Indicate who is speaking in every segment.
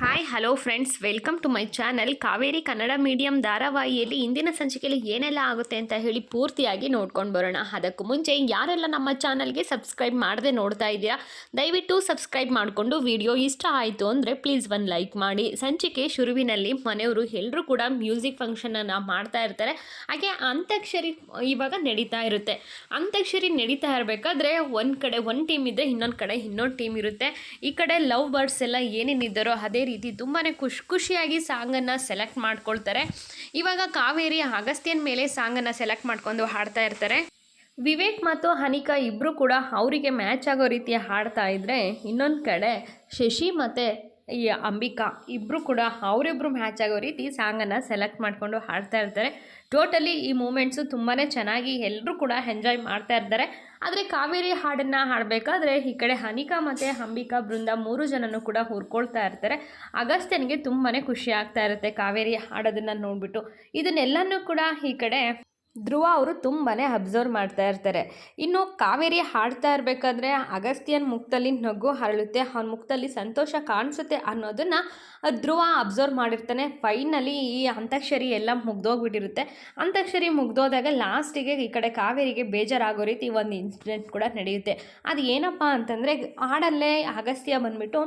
Speaker 1: Hi hello friends welcome to my channel Kaveri Kannada medium ಧಾರಾವಾಹಿಯಲ್ಲಿ ಇಂದಿನ ಸಂಚಿಕೆಯಲ್ಲಿ ಏನೆಲ್ಲ ಆಗುತ್ತೆ ಅಂತ ಹೇಳಿ ಪೂರ್ತಿಯಾಗಿ ನೋಡ್ಕೊಂಡು ಬರೋಣ ಅದಕ್ಕೂ ಮುಂಚೆ ಯಾರೆಲ್ಲ ನಮ್ಮ ಚಾನಲ್ಗೆ ಸಬ್ಸ್ಕ್ರೈಬ್ ಮಾಡದೆ ನೋಡ್ತಾ ಇದ್ದೀರಾ ದಯವಿಟ್ಟು ಸಬ್ಸ್ಕ್ರೈಬ್ ಮಾಡಿಕೊಂಡು ವಿಡಿಯೋ ಇಷ್ಟ ಆಯಿತು ಅಂದರೆ ಪ್ಲೀಸ್ ಒಂದು ಲೈಕ್ ಮಾಡಿ ಸಂಚಿಕೆ ಶುರುವಿನಲ್ಲಿ ಮನೆಯವರು ಎಲ್ಲರೂ ಕೂಡ ಮ್ಯೂಸಿಕ್ ಫಂಕ್ಷನನ್ನು ಮಾಡ್ತಾ ಇರ್ತಾರೆ ಹಾಗೆ ಅಂತ್ಯಕ್ಷರಿ ಇವಾಗ ನಡೀತಾ ಇರುತ್ತೆ ಅಂತ್ಯಕ್ಷರಿ ನಡೀತಾ ಇರಬೇಕಾದ್ರೆ ಒಂದು ಕಡೆ ಒಂದು ಟೀಮ್ ಇದ್ದರೆ ಇನ್ನೊಂದು ಕಡೆ ಇನ್ನೊಂದು ಟೀಮ್ ಇರುತ್ತೆ ಈ ಕಡೆ ಲವ್ ಬರ್ಡ್ಸ್ ಎಲ್ಲ ಏನೇನಿದ್ದಾರೋ ಅದೇ ರೀತಿ ತುಂಬಾ ಖುಷಿ ಖುಷಿಯಾಗಿ ಸಾಂಗನ್ನು ಸೆಲೆಕ್ಟ್ ಮಾಡ್ಕೊಳ್ತಾರೆ. ಇವಾಗ ಕಾವೇರಿ ಅಗಸ್ತ್ಯನ ಮೇಲೆ ಸಾಂಗನ್ನು ಸೆಲೆಕ್ಟ್ ಮಾಡ್ಕೊಂಡು ಹಾಡ್ತಾ ಇರ್ತಾರೆ. ವಿವೇಕ್ ಮತ್ತು ಹನಿಕಾ ಇಬ್ಬರು ಕೂಡ ಅವರಿಗೆ ಮ್ಯಾಚ್ ಆಗೋ ರೀತಿಯ ಹಾಡ್ತಾ ಇದ್ದರೆ ಇನ್ನೊಂದು ಕಡೆ ಶಶಿ ಮತ್ತು ಅಂಬಿಕಾ ಇಬ್ಬರು ಕೂಡ ಅವರಿಬ್ಬರು ಮ್ಯಾಚ್ ಆಗೋ ರೀತಿ ಸಾಂಗನ್ನು ಸೆಲೆಕ್ಟ್ ಮಾಡಿಕೊಂಡು ಹಾಡ್ತಾ ಇರ್ತಾರೆ. ಟೋಟಲಿ ಈ ಮೂಮೆಂಟ್ಸು ತುಂಬಾ ಚೆನ್ನಾಗಿ ಎಲ್ಲರೂ ಕೂಡ ಎಂಜಾಯ್ ಮಾಡ್ತಾ ಇರ್ತಾರೆ. ಆದರೆ ಕಾವೇರಿ ಹಾಡನ್ನು ಹಾಡಬೇಕಾದ್ರೆ ಈ ಕಡೆ ಹನಿಕಾ ಮತ್ತು ಅಂಬಿಕಾ, ಬೃಂದ ಮೂರು ಜನನೂ ಕೂಡ ಹುರ್ಕೊಳ್ತಾ ಇರ್ತಾರೆ. ಅಗಸ್ತ್ಯನಿಗೆ ತುಂಬಾ ಖುಷಿ ಆಗ್ತಾ ಇರುತ್ತೆ ಕಾವೇರಿ ಹಾಡೋದನ್ನು ನೋಡಿಬಿಟ್ಟು. ಇದನ್ನೆಲ್ಲನೂ ಕೂಡ ಈ ಕಡೆ ಧ್ರುವ ಅವರು ತುಂಬಾ ಅಬ್ಸರ್ವ್ ಮಾಡ್ತಾ ಇರ್ತಾರೆ. ಇನ್ನು ಕಾವೇರಿ ಹಾಡ್ತಾ ಇರಬೇಕಾದ್ರೆ ಅಗಸ್ತ್ಯನ ಮುಖದಲ್ಲಿ ನಗು ಹರಳುತ್ತೆ, ಅವನ ಮುಖದಲ್ಲಿ ಸಂತೋಷ ಕಾಣಿಸುತ್ತೆ ಅನ್ನೋದನ್ನು ಧ್ರುವ ಅಬ್ಸರ್ವ್ ಮಾಡಿರ್ತಾನೆ. ಫೈನಲಿ ಈ ಅಂತಾಕ್ಷರಿ ಎಲ್ಲ ಮುಗ್ದೋಗ್ಬಿಟ್ಟಿರುತ್ತೆ. ಅಂತಾಕ್ಷರಿ ಮುಗ್ದೋದಾಗ ಲಾಸ್ಟಿಗೆ ಈ ಕಡೆ ಕಾವೇರಿಗೆ ಬೇಜಾರಾಗೋ ರೀತಿ ಒಂದು ಇನ್ಸಿಡೆಂಟ್ ಕೂಡ ನಡೆಯುತ್ತೆ. ಅದು ಏನಪ್ಪ ಅಂತಂದರೆ ಹಾಡಲ್ಲೇ ಅಗಸ್ತ್ಯ ಬಂದ್ಬಿಟ್ಟು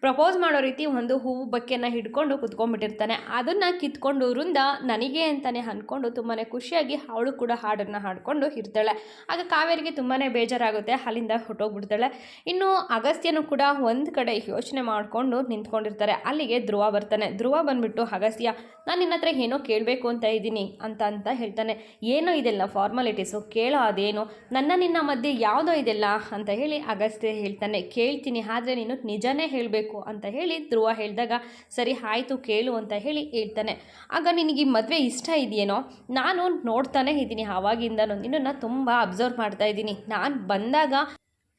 Speaker 1: ಪ್ರಪೋಸ್ ಮಾಡೋ ರೀತಿ ಒಂದು ಹೂವು ಬಕ್ಕೆನ ಹಿಡ್ಕೊಂಡು ಕುತ್ಕೊಂಡ್ಬಿಟ್ಟಿರ್ತಾನೆ. ಅದನ್ನು ಕಿತ್ಕೊಂಡು ವೃಂದ ನನಗೆ ಅಂತಲೇ ಅಂದ್ಕೊಂಡು ತುಂಬಾ ಖುಷಿಯಾಗಿ ಅವಳು ಕೂಡ ಹಾಡನ್ನು ಹಾಡಿಕೊಂಡು ಇರ್ತಾಳೆ. ಆಗ ಕಾವೇರಿಗೆ ತುಂಬಾ ಬೇಜಾರಾಗುತ್ತೆ, ಅಲ್ಲಿಂದ ಹೊಟ್ಟೋಗ್ಬಿಡ್ತಾಳೆ ಇನ್ನು ಅಗಸ್ತ್ಯನು ಕೂಡ ಒಂದು ಕಡೆ ಯೋಚನೆ ಮಾಡಿಕೊಂಡು ನಿಂತ್ಕೊಂಡಿರ್ತಾರೆ. ಅಲ್ಲಿಗೆ ಧ್ರುವ ಬರ್ತಾನೆ. ಧ್ರುವ ಬಂದ್ಬಿಟ್ಟು, ಅಗಸ್ತ್ಯ, ನಾನು ನಿನ್ನ ಹತ್ರ ಏನೋ ಕೇಳಬೇಕು ಅಂತ ಇದ್ದೀನಿ ಅಂತ ಅಂತ ಹೇಳ್ತಾನೆ. ಏನೋ ಇದೆಲ್ಲ ಫಾರ್ಮಾಲಿಟೀಸು ಕೇಳೋ ಅದೇನು? ನನ್ನ ನಿನ್ನ ಮಧ್ಯೆ ಯಾವುದೋ ಇದೆಲ್ಲ? ಅಂತ ಹೇಳಿ ಅಗಸ್ತ್ಯ ಹೇಳ್ತಾನೆ. ಕೇಳ್ತೀನಿ, ಆದರೆ ನೀನು ನಿಜನೇ ಹೇಳಬೇಕು ಅಂತ ಹೇಳಿ ಧ್ರುವ ಹೇಳಿದಾಗ, ಸರಿ, ಆಯಿತು, ಕೇಳು ಅಂತ ಹೇಳಿ ಹೇಳ್ತಾನೆ. ಆಗ ನಿನಗೆ ಮದುವೆ ಇಷ್ಟ ಇದೆಯೇನೋ? ನಾನು ನೋಡ್ತಾನೆ ಇದ್ದೀನಿ. ಆವಾಗಿಂದನೂ. ನಿನ್ನನ್ನು ತುಂಬ ಅಬ್ಸರ್ವ್ ಮಾಡ್ತಾ ಇದ್ದೀನಿ. ನಾನು ಬಂದಾಗ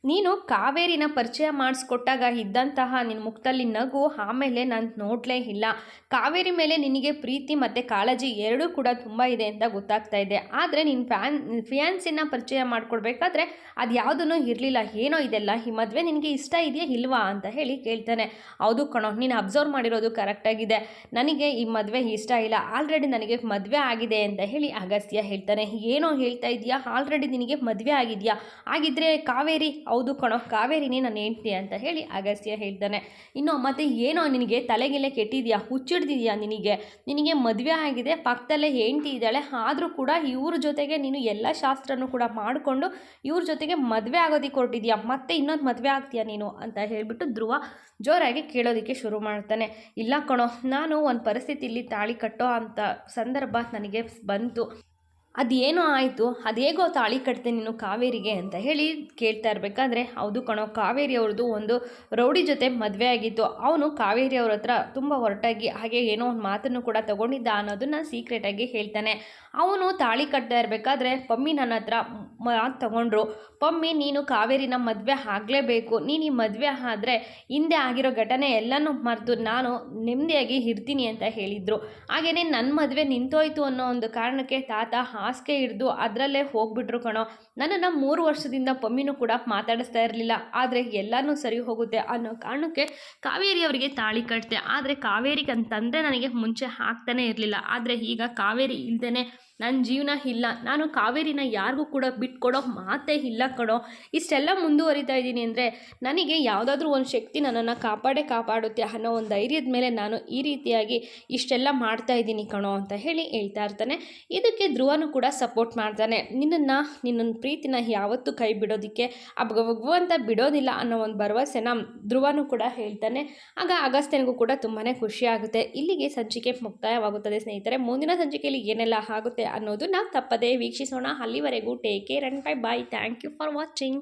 Speaker 1: ನೀನು ಕಾವೇರಿನ ಪರಿಚಯ ಮಾಡಿಸ್ಕೊಟ್ಟಾಗ ಇದ್ದಂತಹ ನಿನ್ನ ಮುಖದಲ್ಲಿ ನಗು, ಆಮೇಲೆ ನಾನು ನೋಡಲೇ ಇಲ್ಲ. ಕಾವೇರಿ ಮೇಲೆ ನಿನಗೆ ಪ್ರೀತಿ ಮತ್ತು ಕಾಳಜಿ ಎರಡೂ ಕೂಡ ತುಂಬ ಇದೆ ಅಂತ ಗೊತ್ತಾಗ್ತಾ ಇದೆ. ಆದರೆ ನಿನ್ನ ಫ್ಯಾನ್, ಫಿಯಾನ್ಸಿನ ಪರಿಚಯ ಮಾಡಿಕೊಡ್ಬೇಕಾದ್ರೆ ಅದು ಯಾವುದೂ ಇರಲಿಲ್ಲ. ಏನೋ ಇದೆಲ್ಲ? ಈ ಮದುವೆ ನಿನಗೆ ಇಷ್ಟ ಇದೆಯಾ ಇಲ್ವಾ ಅಂತ ಹೇಳಿ ಕೇಳ್ತಾನೆ. ಹೌದು ಕಣೋ, ನೀನು ಅಬ್ಸರ್ವ್ ಮಾಡಿರೋದು ಕರೆಕ್ಟಾಗಿದೆ ನನಗೆ ಈ ಮದುವೆ ಇಷ್ಟ ಇಲ್ಲ. ಆಲ್ರೆಡಿ ನನಗೆ ಮದುವೆ ಆಗಿದೆ ಅಂತ ಹೇಳಿ ಅಗಸ್ತ್ಯ ಹೇಳ್ತಾನೆ. ಏನೋ ಹೇಳ್ತಾ ಇದೆಯಾ? ಆಲ್ರೆಡಿ ನಿನಗೆ ಮದುವೆ ಆಗಿದೆಯಾ? ಆಗಿದ್ದರೆ ಕಾವೇರಿ ಹೌದು ಕಣೋ, ಕಾವೇರಿನೇ ನಾನು ಹೆಂಡ್ತಿ ಅಂತ ಹೇಳಿ ಅಗಸ್ತ್ಯ ಹೇಳ್ತಾನೆ. ಇನ್ನು ಮತ್ತೆ ಏನೋ ನಿನಗೆ ತಲೆಗೆಲೆ ಕೆಟ್ಟಿದೆಯಾ, ಹುಚ್ಚಿಡ್ದಿದೆಯಾ ನಿನಗೆ? ನಿನಗೆ ಮದುವೆ ಆಗಿದೆ, ಪಕ್ಕದಲ್ಲೇ ಹೆಂಡ್ತಿ ಇದ್ದಾಳೆ, ಆದರೂ ಕೂಡ ಇವ್ರ ಜೊತೆಗೆ ನೀನು ಎಲ್ಲ ಶಾಸ್ತ್ರನೂ ಕೂಡ ಮಾಡಿಕೊಂಡು ಇವ್ರ ಜೊತೆಗೆ ಮದುವೆ ಆಗೋದಿ ಹೊರಟಿದ್ಯಾ? ಮತ್ತೆ ಇನ್ನೊಂದು ಮದುವೆ ಆಗ್ತೀಯಾ ನೀನು? ಅಂತ ಹೇಳಿಬಿಟ್ಟು ಧ್ರುವ ಜೋರಾಗಿ ಕೇಳೋದಕ್ಕೆ ಶುರು ಮಾಡ್ತಾನೆ. ಇಲ್ಲ ಕಣೋ, ನಾನು ಒಂದು ಪರಿಸ್ಥಿತಿಯಲ್ಲಿ ತಾಳಿ ಕಟ್ಟೋ ಅಂತ ಸಂದರ್ಭ ನನಗೆ ಬಂತು. ಅದೇನೋ ಆಯಿತು, ಅದೇಗೋ ತಾಳಿ ಕಟ್ತೆ ನೀನು ಕಾವೇರಿಗೆ ಅಂತ ಹೇಳಿ ಕೇಳ್ತಾ ಇರಬೇಕಾದ್ರೆ ಹೌದು ಕಣೋ, ಕಾವೇರಿ ಅವ್ರದ್ದು ಒಂದು ರೌಡಿ ಜೊತೆ ಮದುವೆ ಆಗಿತ್ತು. ಅವನು ಕಾವೇರಿ ಅವ್ರ ಹತ್ರ ತುಂಬ ಹೊರಟಾಗಿ ಹಾಗೆ ಏನೋ ಒಂದು ಮಾತನ್ನು ಕೂಡ ತಗೊಂಡಿದ್ದ ಅನ್ನೋದನ್ನು ಸೀಕ್ರೆಟಾಗಿ ಹೇಳ್ತಾನೆ. ಅವನು ತಾಳಿ ಕಟ್ತಾ ಇರಬೇಕಾದ್ರೆ ಪಮ್ಮಿ ನನ್ನ ಹತ್ರ ಮಾತು ತಗೊಂಡ್ರು. ಪಮ್ಮಿ, ನೀನು ಕಾವೇರಿನ ಮದುವೆ ಆಗಲೇಬೇಕು. ನೀನು ಈ ಮದುವೆ ಆದರೆ ಹಿಂದೆ ಆಗಿರೋ ಘಟನೆ ಎಲ್ಲನೂ ಮರೆತು ನಾನು ನೆಮ್ಮದಿಯಾಗಿ ಇರ್ತೀನಿ ಅಂತ ಹೇಳಿದರು. ಹಾಗೆಯೇ ನನ್ನ ಮದುವೆ ನಿಂತೋಯ್ತು ಅನ್ನೋ ಒಂದು ಕಾರಣಕ್ಕೆ ತಾತ ಹಾಸಿಗೆ ಹಿಡಿದು ಅದರಲ್ಲೇ ಹೋಗ್ಬಿಟ್ರು ಕಣೋ. ನನ್ನನ್ನು ಮೂರು ವರ್ಷದಿಂದ ಪಮ್ಮಿನೂ ಕೂಡ ಮಾತಾಡಿಸ್ತಾ ಇರಲಿಲ್ಲ. ಆದರೆ ಎಲ್ಲನೂ ಸರಿ ಹೋಗುತ್ತೆ ಅನ್ನೋ ಕಾರಣಕ್ಕೆ ಕಾವೇರಿ ಅವರಿಗೆ ತಾಳಿ ಕಟ್ಟಿದೆ ಆದರೆ ಕಾವೇರಿಗೆ ಅಂತಂದರೆ ನನಗೆ ಮುಂಚೆ ಹಾಕ್ತಾನೆ ಇರಲಿಲ್ಲ. ಆದರೆ ಈಗ ಕಾವೇರಿ ಇಲ್ದೇ ನನ್ನ ಜೀವನ ಇಲ್ಲ. ನಾನು ಕಾವೇರಿನ ಯಾರಿಗೂ ಕೂಡ ಬಿಟ್ಕೊಡೋ ಮಾತೇ ಇಲ್ಲ ಕಣೋ. ಇಷ್ಟೆಲ್ಲ ಮುಂದುವರಿತಾ ಇದ್ದೀನಿ ಅಂದರೆ ನನಗೆ ಯಾವುದಾದ್ರೂ ಒಂದು ಶಕ್ತಿ ನನ್ನನ್ನು ಕಾಪಾಡೇ ಕಾಪಾಡುತ್ತೆ ಅನ್ನೋ ಒಂದು ಧೈರ್ಯದ ಮೇಲೆ ನಾನು ಈ ರೀತಿಯಾಗಿ ಇಷ್ಟೆಲ್ಲ ಮಾಡ್ತಾ ಇದ್ದೀನಿ ಕಣೋ ಅಂತ ಹೇಳಿ ಹೇಳ್ತಾ ಇರ್ತಾನೆ. ಇದಕ್ಕೆ ಧ್ರುವನು ಕೂಡ ಸಪೋರ್ಟ್ ಮಾಡ್ತಾನೆ. ನಿನ್ನನ್ನು ನಿನ್ನ ಪ್ರೀತಿನ ಯಾವತ್ತೂ ಕೈ ಬಿಡೋದಕ್ಕೆ ಆ ಭಗವಂತ ಬಿಡೋದಿಲ್ಲ ಅನ್ನೋ ಒಂದು ಭರವಸೆನ ಧ್ರುವನು ಕೂಡ ಹೇಳ್ತಾನೆ. ಆಗ ಅಗಸ್ತ್ಯನಿಗೂ ಕೂಡ ತುಂಬಾ ಖುಷಿ ಆಗುತ್ತೆ. ಇಲ್ಲಿಗೆ ಸಂಚಿಕೆ ಮುಕ್ತಾಯವಾಗುತ್ತದೆ ಸ್ನೇಹಿತರೆ. ಮುಂದಿನ ಸಂಚಿಕೆಯಲ್ಲಿ ಏನೆಲ್ಲ ಆಗುತ್ತೆ ಅನ್ನೋದು ನಾವು ತಪ್ಪದೇ ವೀಕ್ಷಿಸೋಣ. ಅಲ್ಲಿವರೆಗೂ take care and bye bye thank you for watching